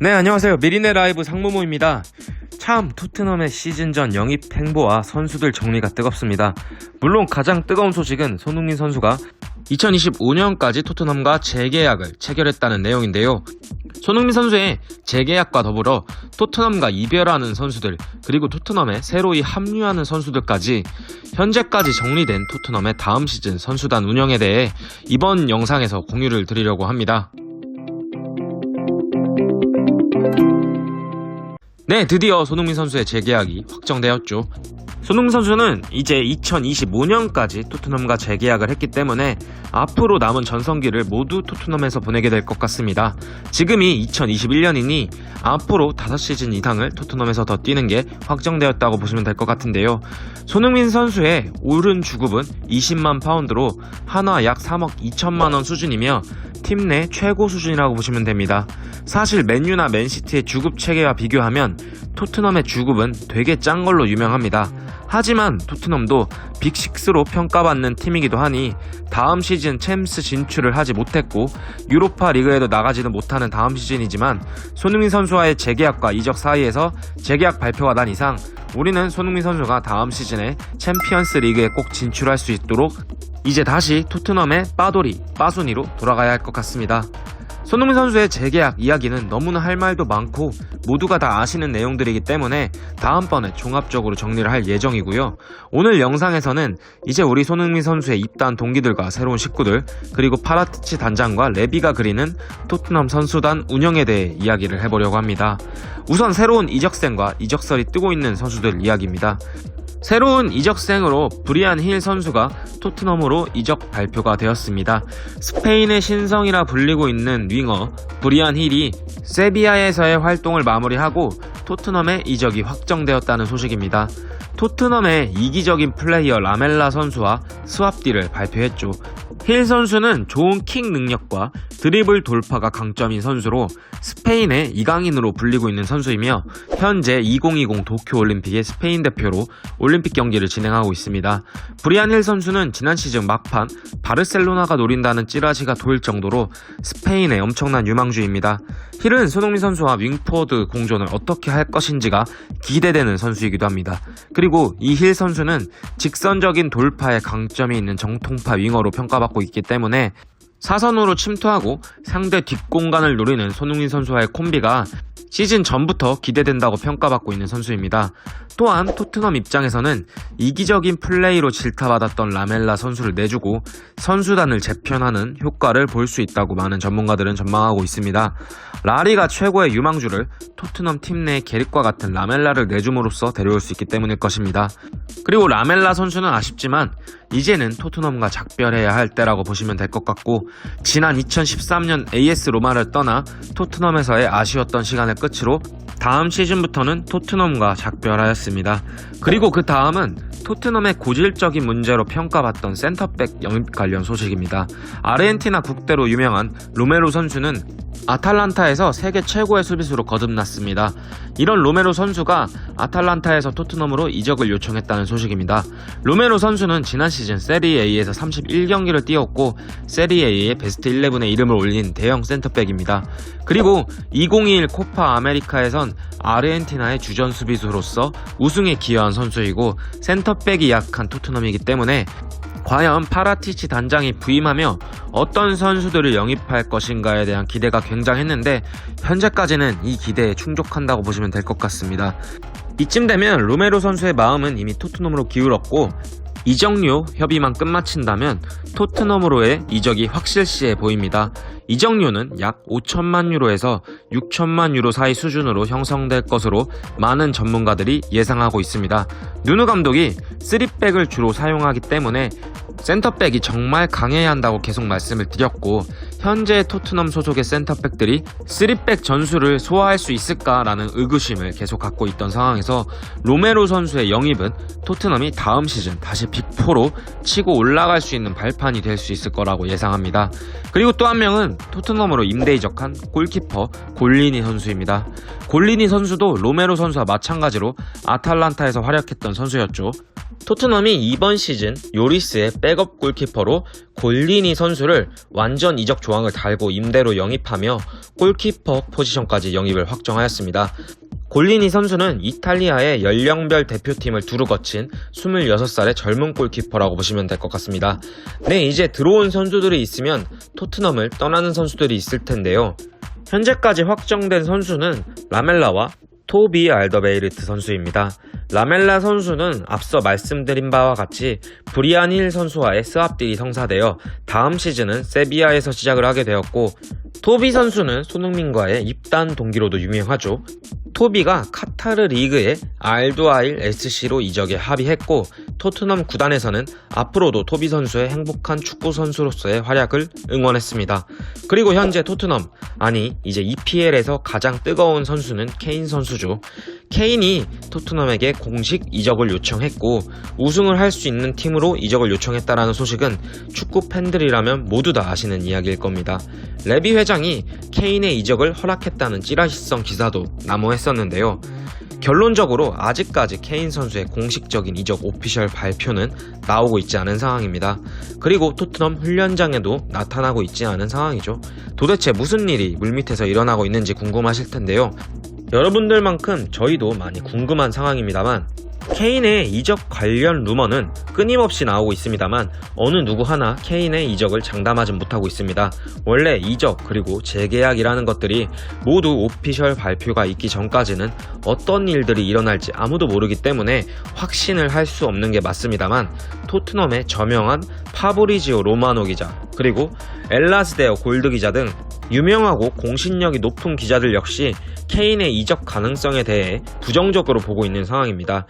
네, 안녕하세요. 미리네 라이브 상무모입니다. 참 토트넘의 시즌 전 영입 행보와 선수들 정리가 뜨겁습니다. 물론 가장 뜨거운 소식은 손흥민 선수가 2025년까지 토트넘과 재계약을 체결했다는 내용인데요. 손흥민 선수의 재계약과 더불어 토트넘과 이별하는 선수들 그리고 토트넘에 새로이 합류하는 선수들까지 현재까지 정리된 토트넘의 다음 시즌 선수단 운영에 대해 이번 영상에서 공유를 드리려고 합니다. 네, 드디어 손흥민 선수의 재계약이 확정되었죠. 손흥민 선수는 이제 2025년까지 토트넘과 재계약을 했기 때문에 앞으로 남은 전성기를 모두 토트넘에서 보내게 될 것 같습니다. 지금이 2021년이니 앞으로 5시즌 이상을 토트넘에서 더 뛰는 게 확정되었다고 보시면 될 것 같은데요. 손흥민 선수의 오른 주급은 20만 파운드로 한화 약 3억 2천만 원 수준이며 팀 내 최고 수준이라고 보시면 됩니다. 사실 맨유나 맨시티의 주급 체계와 비교하면 토트넘의 주급은 되게 짠 걸로 유명합니다. 하지만 토트넘도 빅6로 평가받는 팀이기도 하니 다음 시즌 챔스 진출을 하지 못했고 유로파 리그에도 나가지는 못하는 다음 시즌이지만 손흥민 선수와의 재계약과 이적 사이에서 재계약 발표가 난 이상 우리는 손흥민 선수가 다음 시즌에 챔피언스 리그에 꼭 진출할 수 있도록 이제 다시 토트넘의 빠돌이, 빠순이로 돌아가야 할 것 같습니다. 손흥민 선수의 재계약 이야기는 너무나 할 말도 많고 모두가 다 아시는 내용들이기 때문에 다음번에 종합적으로 정리를 할 예정이고요. 오늘 영상에서는 이제 우리 손흥민 선수의 입단 동기들과 새로운 식구들 그리고 파라티치 단장과 레비가 그리는 토트넘 선수단 운영에 대해 이야기를 해보려고 합니다. 우선 새로운 이적생과 이적설이 뜨고 있는 선수들 이야기입니다. 새로운 이적생으로 브리안 힐 선수가 토트넘으로 이적 발표가 되었습니다. 스페인의 신성이라 불리고 있는 윙어 브리안 힐이 세비야에서의 활동을 마무리하고 토트넘의 이적이 확정되었다는 소식입니다. 토트넘의 이기적인 플레이어 라멜라 선수와 스왑디를 발표했죠. 힐 선수는 좋은 킥 능력과 드리블 돌파가 강점인 선수로 스페인의 이강인으로 불리고 있는 선수이며 현재 2020 도쿄올림픽의 스페인 대표로 올림픽 경기를 진행하고 있습니다. 브리안 힐 선수는 지난 시즌 막판 바르셀로나가 노린다는 찌라시가 돌 정도로 스페인의 엄청난 유망주입니다. 힐은 손흥민 선수와 윙포드 공존을 어떻게 할 것인지가 기대되는 선수이기도 합니다. 그리고 이 힐 선수는 직선적인 돌파에 강점이 있는 정통파 윙어로 평가받고 있기 때문에 사선으로 침투하고 상대 뒷공간을 노리는 손흥민 선수와의 콤비가 시즌 전부터 기대된다고 평가받고 있는 선수입니다. 또한 토트넘 입장에서는 이기적인 플레이로 질타받았던 라멜라 선수를 내주고 선수단을 재편하는 효과를 볼 수 있다고 많은 전문가들은 전망하고 있습니다. 라리가 최고의 유망주를 토트넘 팀내 게릭과 같은 라멜라를 내줌으로써 데려올 수 있기 때문일 것입니다. 그리고 라멜라 선수는 아쉽지만 이제는 토트넘과 작별해야 할 때라고 보시면 될 것 같고 지난 2013년 AS 로마를 떠나 토트넘에서의 아쉬웠던 시간을 끝으로 다음 시즌부터는 토트넘과 작별하였습니다. 그리고 그 다음은 토트넘의 고질적인 문제로 평가받던 센터백 영입 관련 소식입니다. 아르헨티나 국대로 유명한 로메로 선수는 아탈란타에서 세계 최고의 수비수로 거듭났습니다. 이런 로메로 선수가 아탈란타에서 토트넘으로 이적을 요청했다는 소식입니다. 로메로 선수는 지난 시즌 세리에에서 31경기를 뛰었고 세리에의 베스트 11에 이름을 올린 대형 센터백입니다. 그리고 2021 코파 아메리카에선 아르헨티나의 주전 수비수로서 우승에 기여한 선수이고 센터백이 약한 토트넘이기 때문에 과연 파라티치 단장이 부임하며 어떤 선수들을 영입할 것인가에 대한 기대가 굉장했는데 현재까지는 이 기대에 충족한다고 보시면 될 것 같습니다. 이쯤 되면 로메로 선수의 마음은 이미 토트넘으로 기울었고 이적료 협의만 끝마친다면 토트넘으로의 이적이 확실시해 보입니다. 이적료는 약 5천만 유로에서 6천만 유로 사이 수준으로 형성될 것으로 많은 전문가들이 예상하고 있습니다. 누누 감독이 3백을 주로 사용하기 때문에 센터백이 정말 강해야 한다고 계속 말씀을 드렸고 현재 토트넘 소속의 센터백들이 3백 전술을 소화할 수 있을까라는 의구심을 계속 갖고 있던 상황에서 로메로 선수의 영입은 토트넘이 다음 시즌 다시 빅4로 치고 올라갈 수 있는 발판이 될 수 있을 거라고 예상합니다. 그리고 또 한 명은 토트넘으로 임대 이적한 골키퍼 골리니 선수입니다. 골리니 선수도 로메로 선수와 마찬가지로 아탈란타에서 활약했던 선수였죠. 토트넘이 이번 시즌 요리스의 백업 골키퍼로 골리니 선수를 완전 이적 조합 조항을 달고 임대로 영입하며 골키퍼 포지션까지 영입을 확정하였습니다. 골리니 선수는 이탈리아의 연령별 대표팀을 두루 거친 26살의 젊은 골키퍼라고 보시면 될 것 같습니다. 네, 이제 들어온 선수들이 있으면 토트넘을 떠나는 선수들이 있을 텐데요. 현재까지 확정된 선수는 라멜라와 토비 알더베이르트 선수입니다. 라멜라 선수는 앞서 말씀드린 바와 같이 브리안 힐 선수와의 스왑딜이 성사되어 다음 시즌은 세비야에서 시작을 하게 되었고 토비 선수는 손흥민과의 입단 동기로도 유명하죠. 토비가 카타르 리그의 알두아일 SC로 이적에 합의했고 토트넘 구단에서는 앞으로도 토비 선수의 행복한 축구 선수로서의 활약을 응원했습니다. 그리고 현재 토트넘 아니 이제 EPL에서 가장 뜨거운 선수는 케인 선수죠. 케인이 토트넘에게 공식 이적을 요청했고 우승을 할 수 있는 팀으로 이적을 요청했다라는 소식은 축구 팬들이라면 모두 다 아시는 이야기일 겁니다. 레비 회장이 케인의 이적을 허락했다는 찌라시성 기사도 남호했 었는데요. 결론적으로 아직까지 케인 선수의 공식적인 이적 오피셜 발표는 나오고 있지 않은 상황입니다. 그리고 토트넘 훈련장에도 나타나고 있지 않은 상황이죠. 도대체 무슨 일이 물밑에서 일어나고 있는지 궁금하실 텐데요. 여러분들만큼 저희도 많이 궁금한 상황입니다만 케인의 이적 관련 루머는 끊임없이 나오고 있습니다만 어느 누구 하나 케인의 이적을 장담하진 못하고 있습니다. 원래 이적 그리고 재계약이라는 것들이 모두 오피셜 발표가 있기 전까지는 어떤 일들이 일어날지 아무도 모르기 때문에 확신을 할 수 없는 게 맞습니다만 토트넘의 저명한 파브리지오 로마노 기자 그리고 엘라스데어 골드 기자 등 유명하고 공신력이 높은 기자들 역시 케인의 이적 가능성에 대해 부정적으로 보고 있는 상황입니다.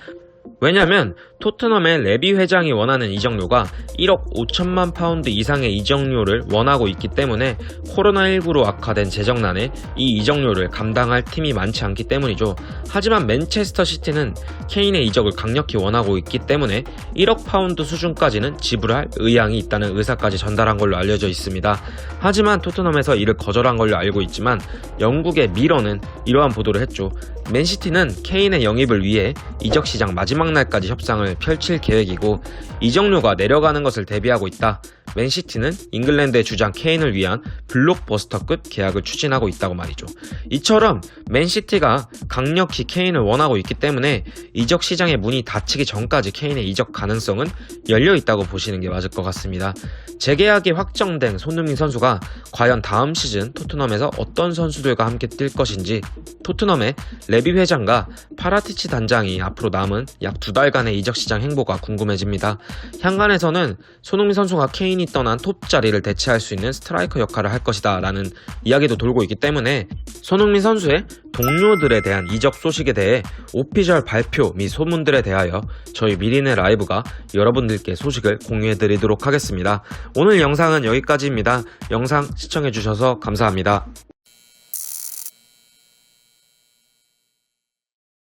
왜냐면 토트넘의 레비 회장이 원하는 이적료가 1억 5천만 파운드 이상의 이적료를 원하고 있기 때문에 코로나19로 악화된 재정난에 이 이적료를 감당할 팀이 많지 않기 때문이죠. 하지만 맨체스터 시티는 케인의 이적을 강력히 원하고 있기 때문에 1억 파운드 수준까지는 지불할 의향이 있다는 의사까지 전달한 걸로 알려져 있습니다. 하지만 토트넘에서 이를 거절한 걸로 알고 있지만 영국의 미러는 이러한 보도를 했죠. 맨시티는 케인의 영입을 위해 이적 시장 마지막 날까지 협상을 펼칠 계획이고 이적료가 내려가는 것을 대비하고 있다. 맨시티는 잉글랜드의 주장 케인을 위한 블록버스터급 계약을 추진하고 있다고 말이죠. 이처럼 맨시티가 강력히 케인을 원하고 있기 때문에 이적 시장의 문이 닫히기 전까지 케인의 이적 가능성은 열려 있다고 보시는 게 맞을 것 같습니다. 재계약이 확정된 손흥민 선수가 과연 다음 시즌 토트넘에서 어떤 선수들과 함께 뛸 것인지 토트넘의 레비 회장과 파라티치 단장이 앞으로 남은 약 두 달간의 이적 시장 행보가 궁금해집니다. 향간에서는 손흥민 선수가 케인 이 떠난 톱 자리를 대체할 수 있는 스트라이커 역할을 할 것이다 라는 이야기도 돌고 있기 때문에 손흥민 선수의 동료들에 대한 이적 소식에 대해 오피셜 발표 및 소문들에 대하여 저희 미리네 라이브가 여러분들께 소식을 공유해 드리도록 하겠습니다. 오늘 영상은 여기까지입니다. 영상 시청해 주셔서 감사합니다.